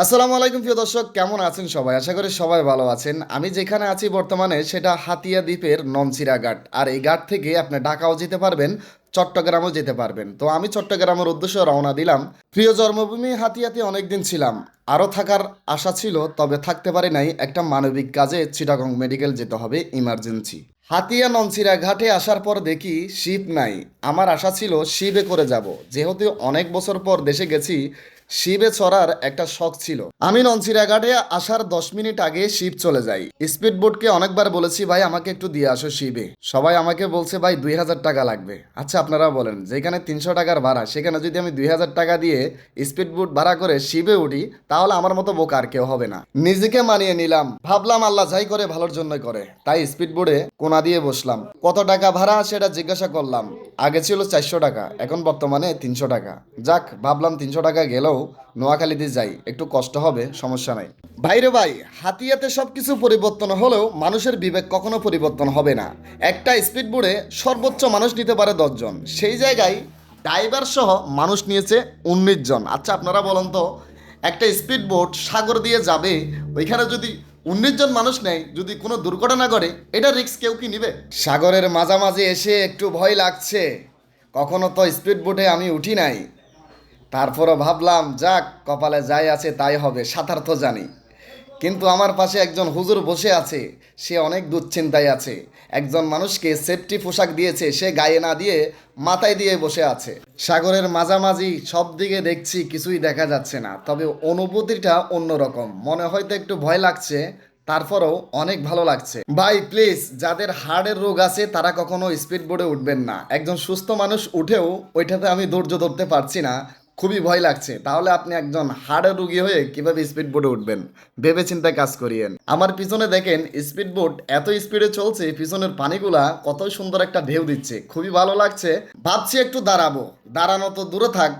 আসসালামু আলাইকুম, প্রিয় দর্শক। কেমন আছেন সবাই? আশা করি সবাই ভালো আছেন। আমি যেখানে আছি বর্তমানে, সেটা হাতিয়া দ্বীপের ননচিরা ঘাট। আর এই ঘাট থেকে আপনি ঢাকাও যেতে পারবেন, চট্টগ্রামও যেতে পারবেন। তো আমি চট্টগ্রামের উদ্দেশ্যে রওনা দিলাম। প্রিয় জন্মভূমি হাতিয়াতে অনেকদিন ছিলাম। আরও থাকার আশা ছিল, তবে থাকতে পারি নাই। একটা মানবিক কাজে চিটাগং মেডিকেল যেতে হবে, ইমার্জেন্সি। হাতিয়া ননচিরা ঘাটে আসার পর দেখি শিপ নাই। আমার আশা ছিল শিবে করে যাব। যেহেতু অনেক বছর পর দেশে গেছি শিবে চড়ার একটা শখ ছিল। আমি ননচিরা ঘাটে আসার দশ মিনিট আগে শিব চলে যাই। স্পিড বোটকে অনেকবার বলেছি, ভাই, আমাকে একটু দিয়ে আসো শিবে। সবাই আমাকে বলছে, ভাই, দুই হাজার টাকা লাগবে। আচ্ছা আপনারা বলেন, যেখানে তিনশো টাকার ভাড়া, সেখানে যদি আমি দুই হাজার টাকা দিয়ে স্পিড বোট ভাড়া করে শিবে উঠি, তাহলে আমার মতো বোকা আর কেউ হবে না। নিজেকে মানিয়ে নিলাম। ভাবলাম, আল্লাহ যাই করে, ভালোর জন্য করে। তাই স্পিড বোর্ডে কোনা দিয়ে বসলাম। কত টাকা ভাড়া? সেটা জিজ্ঞাসা করলাম। আগে ছিল চারশো টাকা, এখন বর্তমানে তিনশো টাকা। যাক, ভাবলাম তিনশো টাকা গেলেও নোয়াখালীতে যাই, একটু কষ্ট হবে, সমস্যা নাই। ভাইরে ভাই, হাতিয়াতে সব কিছু পরিবর্তন হলেও মানুষের বিবেক কখনো পরিবর্তন হবে না। একটা স্পিড বোর্ডে সর্বোচ্চ মানুষ নিতে পারে দশজন। সেই জায়গায় ড্রাইভার সহ মানুষ নিয়েছে উনিশ জন। আচ্ছা আপনারা বলুন তো, একটা স্পিড বোট সাগর দিয়ে যাবে, ওইখানে যদি উনিশ জন মানুষ নেয়, যদি কোনো দুর্ঘটনা করে এটা রিক্স কেউ কি নিবে? সাগরের মাঝামাঝি এসে একটু ভয় লাগছে। কখনো তো স্পিড বোটে আমি উঠি নাই। তারপরও ভাবলাম, যাক, কপালে যাই আছে তাই হবে, সাঁতার তো জানি। কিন্তু আমার পাশে একজন হুজুর বসে আছে, সে অনেক দুশ্চিন্তায় আছে। একজন মানুষকে সেফটি পোশাক দিয়েছে, সে গায়ে না দিয়ে মাথায় দিয়ে বসে আছে। সাগরের মাঝামাঝি সব দিকে দেখছি, কিছুই দেখা যাচ্ছে না। তবে অনুভূতিটা অন্যরকম। মনে হয়তো একটু ভয় লাগছে, তারপরেও অনেক ভালো লাগছে। ভাই প্লিজ যাদের হার্টের রোগ আছে, তারা কখনো স্পিড বোর্ডে উঠবেন না। একজন সুস্থ মানুষ উঠেও ওইটাতে আমি ধৈর্য ধরতে পারছি না। খুবই ভয় লাগছে। তাহলে আপনি একজন হার্টের রুগী হয়ে কীভাবে স্পিড বোর্ডে উঠবেন? ভেবে চিন্তায় কাজ করিয়েন। আমার পিছনে দেখেন স্পিড বোট এত স্পিডে চলছে, পিছনের পানিগুলা কত সুন্দর একটা ঢেউ দিচ্ছে। খুবই ভালো লাগছে। ভাবছি একটু দাঁড়াবো। দাঁড়ানো তো দূরে থাক,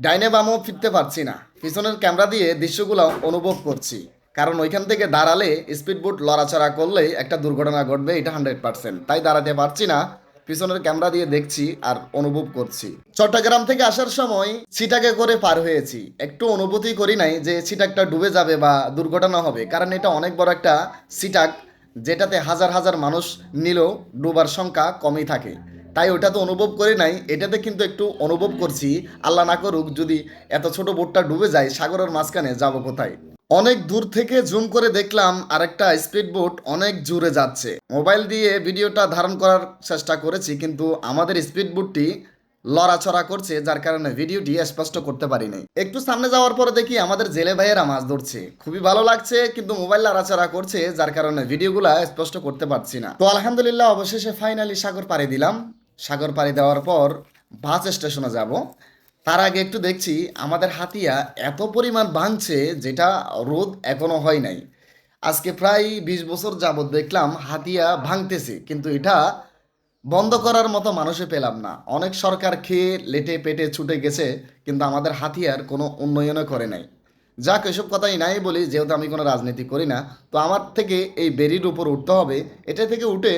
ডাইনে বামও ফিরতে পারছি না। পিছনের ক্যামেরা দিয়ে দৃশ্যগুলো অনুভব করছি। কারণ ওইখান থেকে দাঁড়ালে স্পিড বোট লড়াচড়া করলেই একটা দুর্ঘটনা ঘটবে, এটা হান্ড্রেড পার্সেন্ট তাই দাঁড়াতে পারছি না। পিছনের ক্যামেরা দিয়ে দেখছি আর অনুভব করছি। চট্টগ্রাম থেকে আসার সময় ছিটাকে করে পার হয়েছি। একটু অনুভূতি করি নাই যে ছিটাকটা ডুবে যাবে বা দুর্ঘটনা হবে, কারণ এটা অনেক বড় একটা ছিটাক যেটাতে হাজার হাজার মানুষ নিলেও ডুবার সংখ্যা কমই থাকে। তাই ওটা তো অনুভব করি নাই, এটাতে কিন্তু একটু অনুভব করছি। আল্লাহ না করুক যদি এত ছোট বোটটা ডুবে যায়, সাগরের মাঝখানে যাব কোথায়? অনেক দূর থেকে জুম করে দেখলাম আরেকটা স্পিড বোট অনেক জোরে যাচ্ছে। মোবাইল দিয়ে ভিডিওটা ধারণ করার চেষ্টা করেছি, কিন্তু আমাদের স্পিড বোটটি লড়াচড়া করছে, যার কারণে ভিডিওটি স্পষ্ট করতে পারি নাই একটু সামনে যাওয়ার পরে দেখি আমাদের জেলে ভাইয়েরা মাছ ধরছে। খুবই ভালো লাগছে, কিন্তু মোবাইল লড়াচড়া করছে, যার কারণে ভিডিওগুলা স্পষ্ট করতে পারছি না। তো আলহামদুলিল্লাহ, অবশেষে ফাইনালি সাগর পাড়ি দিলাম। সাগর পাড়ি দেওয়ার পর বাস স্টেশনে যাব। তার আগে একটু দেখছি, আমাদের হাতিয়া এত পরিমাণ ভাঙছে যেটা রোদ এখনও হয় নাই। আজকে প্রায় বিশ বছর যাবৎ দেখলাম হাতিয়া ভাঙতেছে, কিন্তু এটা বন্ধ করার মতো মানুষে পেলাম না। অনেক সরকার খেয়ে লেটে পেটে ছুটে গেছে, কিন্তু আমাদের হাতিয়ার কোনো উন্নয়নও করে নাই। যাক, এসব কথাই নাই বলি, যেহেতু আমি কোনো রাজনীতি করি না, তো আমার থেকে এই বেরির উপর উঠতে হবে। এটা থেকে উঠে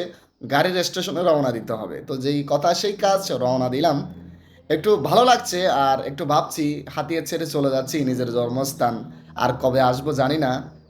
গাড়ির স্টেশনে রওনা দিতে হবে। তো যেই কথা, সেই কাজ রওনা দিলাম। একটু ভালো লাগছে আর একটু ভাবছি, হাতিয়ে ছেড়ে চলে যাচ্ছি নিজের জন্মস্থান। আর কবে আসব জানি না।